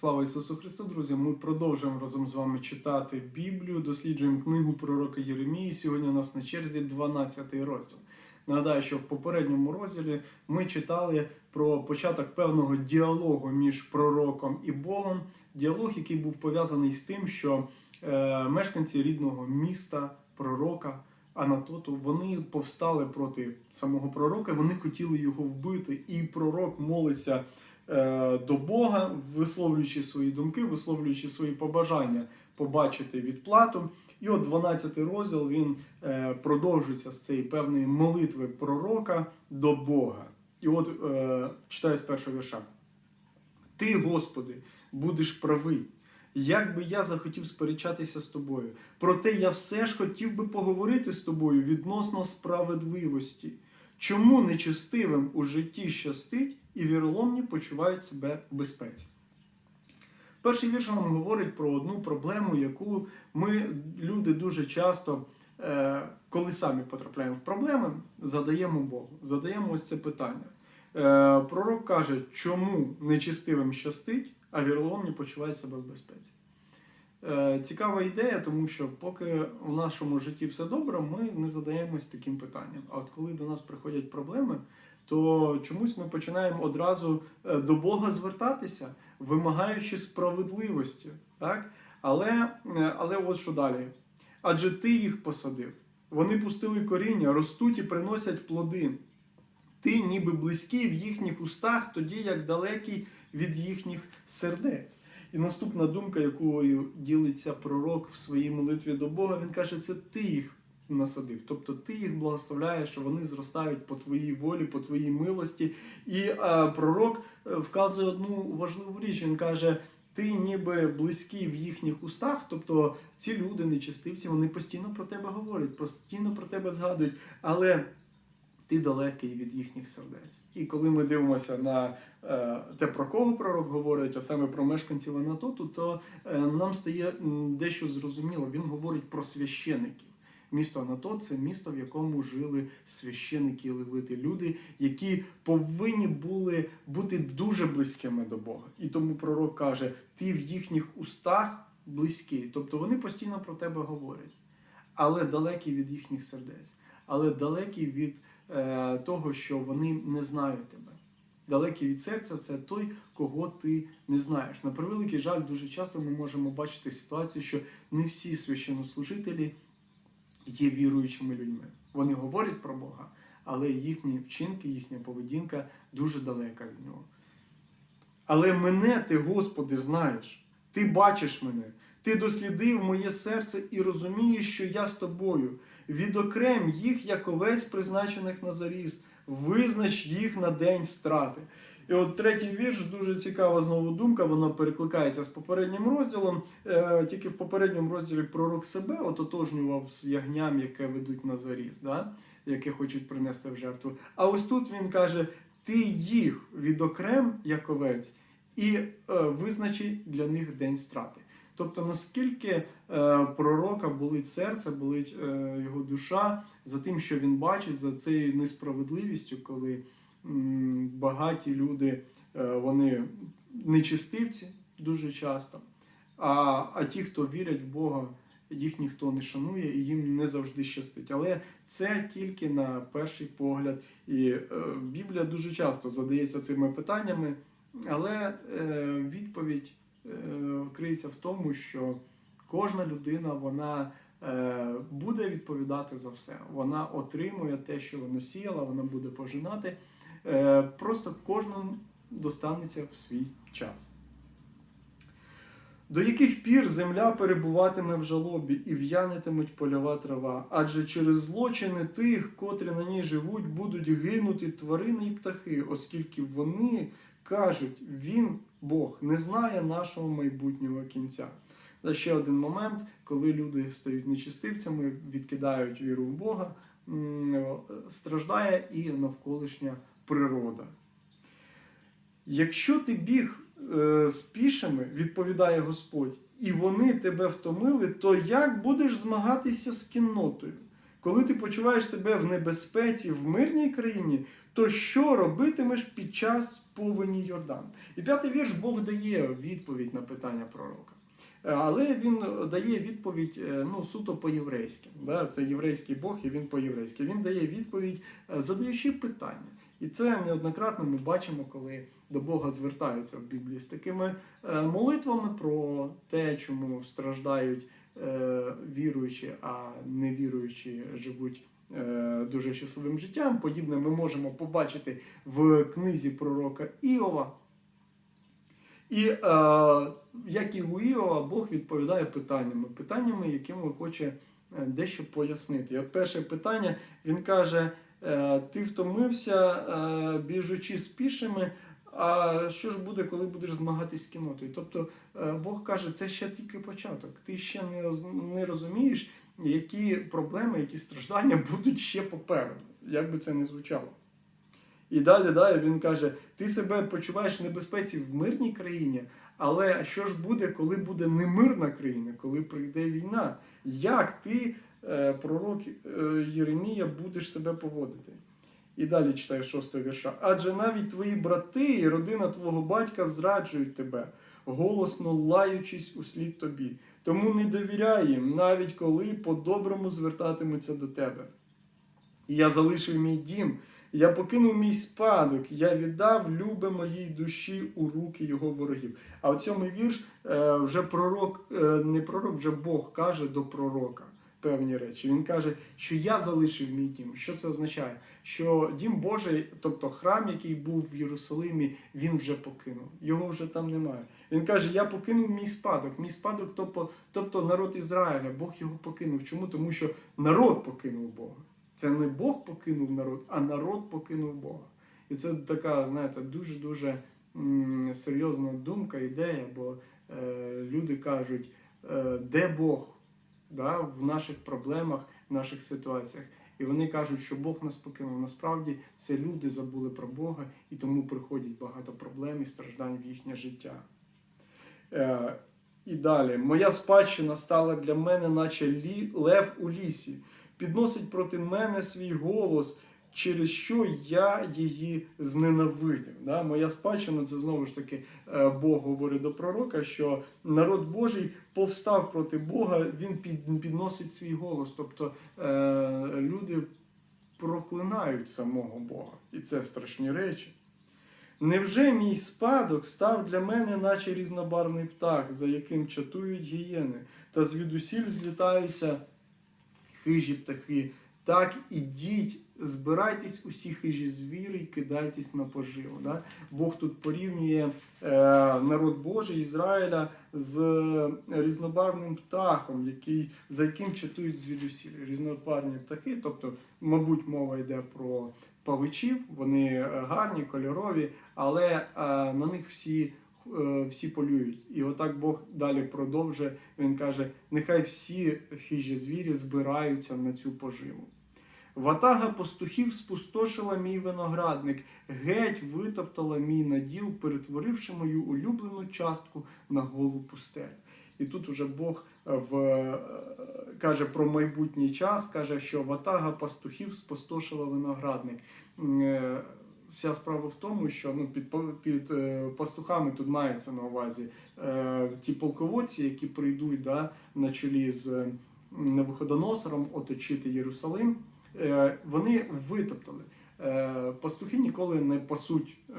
Слава Ісусу Христу, друзі! Ми продовжуємо разом з вами читати Біблію, досліджуємо книгу пророка Єремії. Сьогодні у нас на черзі 12 розділ. Нагадаю, що в попередньому розділі ми читали про початок певного діалогу між пророком і Богом. Діалог, який був пов'язаний з тим, що е, мешканці рідного міста, пророка Анатоту, вони повстали проти самого пророка, вони хотіли його вбити, і пророк молиться до Бога, висловлюючи свої думки, висловлюючи свої побажання побачити відплату. І от 12 розділ він е, продовжується з цієї певної молитви пророка до Бога. І от е, читаю з першого вірша. Ти, Господи, будеш правий. Як би я захотів сперечатися з тобою, проте я все ж хотів би поговорити з тобою відносно справедливості. Чому нечестивим у житті щастить і віроломні почувають себе в безпеці? Перший вірш нам говорить про одну проблему, яку ми, люди, дуже часто, е, коли самі потрапляємо в проблеми, задаємо Богу, задаємо ось це питання. Е, Пророк каже, чому нечестивим щастить, а віроломні почувають себе в безпеці. Е, Цікава ідея, тому що поки в нашому житті все добре, ми не задаємось таким питанням. А от коли до нас приходять проблеми, то чомусь ми починаємо одразу е, до Бога звертатися, вимагаючи справедливості. Так? Але, е, але от що далі? Адже ти їх посадив. Вони пустили коріння, ростуть і приносять плоди. Ти ніби близький в їхніх устах, тоді як далекий від їхніх сердець. І наступна думка, якою ділиться пророк в своїй молитві до Бога, він каже: це ти їх насадив. Тобто ти їх благословляєш, що вони зростають по твоїй волі, по твоїй милості. І е, пророк е, вказує одну важливу річ. Він каже: ти ніби близький в їхніх устах, тобто ці люди, нечистивці, вони постійно про тебе говорять, постійно про тебе згадують. Але ти далекий від їхніх сердець. І коли ми дивимося на е, те, про кого пророк говорить, а саме про мешканців Анатоту, то е, нам стає дещо зрозуміло. Він говорить про священиків. Місто Анатот це місто, в якому жили священики і левити, люди, які повинні були бути дуже близькими до Бога. І тому пророк каже: ти в їхніх устах близький. Тобто вони постійно про тебе говорять, але далекі від їхніх сердець, але далекі від е, того, що вони не знають тебе. Далекий від серця це той, кого ти не знаєш. На превеликий жаль, дуже часто ми можемо бачити ситуацію, що не всі священнослужителі є віруючими людьми. Вони говорять про Бога, але їхні вчинки, їхня поведінка дуже далека від нього. Але мене ти, Господи, знаєш, ти бачиш мене, ти дослідив моє серце і розумієш, що я з тобою. Відокрем їх, як овець, призначених на заріз, визнач їх на день страти. І от третій вірш дуже цікава знову думка, вона перекликається з попереднім розділом. Е, тільки в попередньому розділі пророк себе ототожнював з ягням, яке ведуть на заріз, да? яке хочуть принести в жертву. А ось тут він каже: ти їх відокрем, як овець, і е, визначи для них день страти. Тобто, наскільки е, пророка болить серце, болить е, його душа за тим, що він бачить, за цією несправедливістю, коли багаті люди е, вони нечистивці дуже часто, а, а ті, хто вірять в Бога, їх ніхто не шанує і їм не завжди щастить. Але це тільки на перший погляд. І е, Біблія дуже часто задається цими питаннями, але е, відповідь е, криється в тому, що кожна людина вона е, буде відповідати за все. Вона отримує те, що вона сіяла, вона буде пожинати. Е, просто кожному достанеться в свій час. До яких пір земля перебуватиме в жалобі і в'янетимуть польова трава, адже через злочини тих, котрі на ній живуть, будуть гинути тварини і птахи, оскільки вони кажуть, він, Бог, не знає нашого майбутнього кінця. Та ще один момент, коли люди стають нечистивцями, відкидають віру в Бога, страждає і навколишня природа. Якщо ти біг е, з пішими, відповідає Господь, і вони тебе втомили, то як будеш змагатися з кіннотою? Коли ти почуваєш себе в небезпеці в мирній країні, то що робитимеш під час повені Йордану? І п'ятий вірш Бог дає відповідь на питання пророка. Е, Але він дає відповідь е, ну, суто по-єврейськи. Да? Це єврейський Бог, і він по-єврейськи. Він дає відповідь, задаючи питання. І це неоднократно ми бачимо, коли до Бога звертаються в Біблії з такими е, молитвами про те, чому страждають е, віруючі, а невіруючі живуть е, дуже щасливим життям. Подібне ми можемо побачити в книзі пророка Іова. І е, як і у Іова, Бог відповідає питаннями, питаннями, якими хоче дещо пояснити. І от перше питання він каже: Ти втомився, е, біжучи з пішими. А що ж буде, коли будеш змагатись з кінотою? Тобто е, Бог каже, це ще тільки початок. Ти ще не, розумієш, які проблеми, які страждання будуть ще попереду, як би це не звучало. І далі, далі він каже: ти себе почуваєш в небезпеці в мирній країні, але що ж буде, коли буде немирна країна, коли прийде війна? Як ти, е, пророк е, Єремія, будеш себе поводити? І далі читаю шостого вірша. Адже навіть твої брати і родина твого батька зраджують тебе, голосно лаючись услід тобі. Тому не довіряй їм, навіть коли по-доброму звертатимуться до тебе. І я залишив мій дім, я покинув мій спадок, я віддав любе моїй душі у руки його ворогів. А в цьому вірш е, вже пророк, е, не пророк, вже Бог каже до пророка певні речі. Він каже, що я залишив мій дім. Що це означає? Що дім Божий, тобто храм, який був в Єрусалимі, він вже покинув. Його вже там немає. Він каже: Я покинув мій спадок. Мій спадок, тобто, тобто народ Ізраїля, Бог його покинув. Чому? Тому що народ покинув Бога. Це не Бог покинув народ, а народ покинув Бога. І це така, знаєте, дуже-дуже серйозна думка, ідея, бо е, люди кажуть, е, де Бог да, в наших проблемах, в наших ситуаціях. І вони кажуть, що Бог нас покинув. Насправді це люди забули про Бога, і тому приходять багато проблем і страждань в їхнє життя. Е, і далі, моя спадщина стала для мене, наче лев у лісі, підносить проти мене свій голос, через що я її зненавидів. Да? Моя спадщина, це знову ж таки е, Бог говорить до пророка, що народ Божий повстав проти Бога, він підносить свій голос. Тобто е, люди проклинають самого Бога. І це страшні речі. Невже мій спадок став для мене, наче різнобарний птах, за яким чатують гієни, та звідусіль злітаються хижі птахи? Так ідіть, збирайтесь усі хижі звірі і кидайтесь на поживу. Да? Бог тут порівнює е, народ Божий Ізраїля з різнобарвним птахом, який, за яким чатують звідусіль. Різнобарвні птахи, тобто, мабуть, мова йде про павичів, вони е, гарні, кольорові, але е, на них всі, е, всі полюють. І отак Бог далі продовжує. Він каже: нехай всі хижі звірі збираються на цю поживу. Ватага пастухів спустошила мій виноградник, геть витоптала мій наділ, перетворивши мою улюблену частку на голу пустелю. І тут уже Бог е, в, е, каже про майбутній час, каже, що ватага пастухів спустошила виноградник. Е, Вся справа в тому, що ну, під, під пастухами тут мається на увазі ті полководці, які прийдуть да, на чолі з Навуходоносором оточити Єрусалим, вони витоптали. Е, Пастухи ніколи не пасуть е,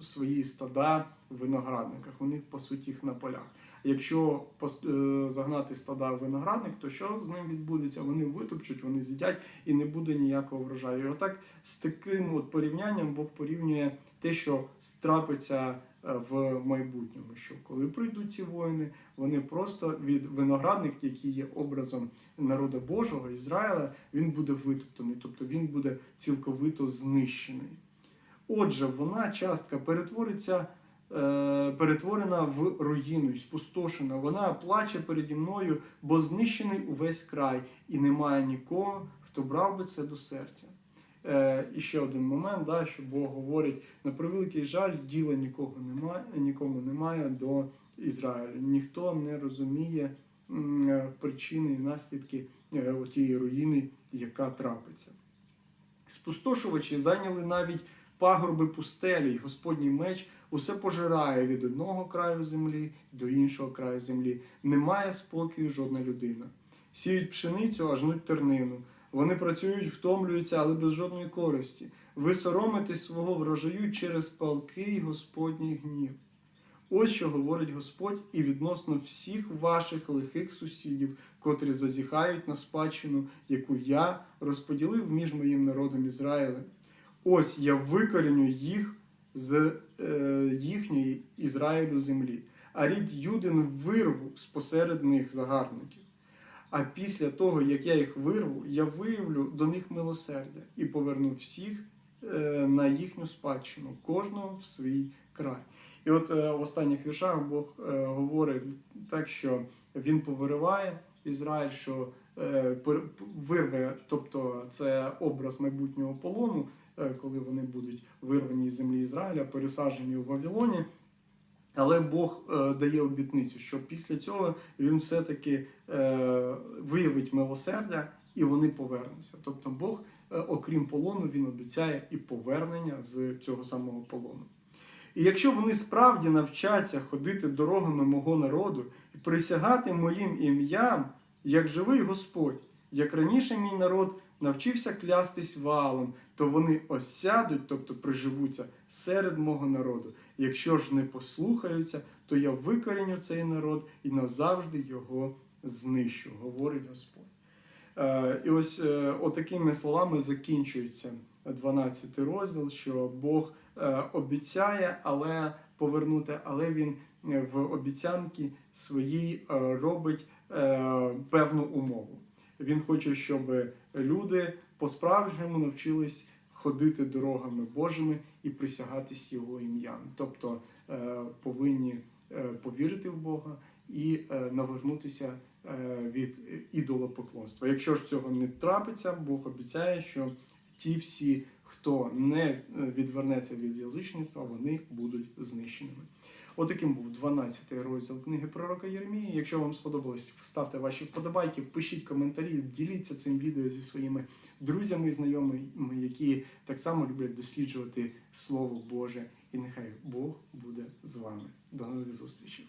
свої стада в виноградниках, вони пасуть їх на полях. Якщо е, загнати стада в виноградник, то що з ним відбудеться? Вони витопчуть, вони з'їдять і не буде ніякого врожаю. І отак з таким от порівнянням Бог порівнює те, що трапиться е, в майбутньому. Що коли прийдуть ці воїни, вони просто від виноградник, який є образом народа Божого Ізраїля, він буде витоптаний, тобто він буде цілковито знищений. Отже, вона частка перетвориться. е, Перетворена в руїну і спустошена. Вона плаче переді мною, бо знищений увесь край, і немає нікого, хто брав би це до серця. Е, і ще один момент, да, що Бог говорить: на превеликий жаль, діла нікого немає, нікому немає до Ізраїлю. Ніхто не розуміє е, причини і наслідки е, тієї руїни, яка трапиться. Спустошувачі зайняли навіть пагорби пустелі, і Господній меч усе пожирає від одного краю землі до іншого краю землі. Немає спокою жодна людина. Сіють пшеницю, а жнуть тернину. Вони працюють, втомлюються, але без жодної користі. Ви соромитесь свого врожаю через палкий Господній гнів. Ось що говорить Господь і відносно всіх ваших лихих сусідів, котрі зазіхають на спадщину, яку я розподілив між моїм народом Ізраїлем. Ось я викоріню їх з е, їхньої Ізраїлю землі, а рід Юдин вирву спосеред них загарбників. А після того, як я їх вирву, я виявлю до них милосердя і поверну всіх е, на їхню спадщину, кожного в свій край. І от е, в останніх віршах Бог е, говорить так, що він повириває Ізраїль, що вирве, тобто це образ майбутнього полону, коли вони будуть вирвані з землі Ізраїля, пересаджені у Вавилоні. Але Бог е, дає обітницю, що після цього він все-таки е, виявить милосердя і вони повернуться. Тобто Бог, е, окрім полону, він обіцяє і повернення з цього самого полону. І якщо вони справді навчаться ходити дорогами мого народу і присягати моїм ім'ям, як живий Господь, як раніше мій народ навчився клястись валом, то вони осядуть, тобто приживуться серед мого народу. Якщо ж не послухаються, то я викоріню цей народ і назавжди його знищу, говорить Господь. Е, І ось е, отакими словами закінчується 12 розділ, що Бог е, обіцяє, але повернути, але він в обіцянки своїй робить певну умову. Він хоче, щоб люди по-справжньому навчились ходити дорогами Божими і присягатись Його ім'ям. Тобто е, повинні е, повірити в Бога і е, навернутися від ідолопоклонства. Якщо ж цього не трапиться, Бог обіцяє, що ті всі, хто не відвернеться від язичництва, вони будуть знищеними. Отаким був 12 розділ книги пророка Єрмії. Якщо вам сподобалось, ставте ваші вподобайки, пишіть коментарі, діліться цим відео зі своїми друзями і знайомими, які так само люблять досліджувати Слово Боже. І нехай Бог буде з вами. До нових зустрічей!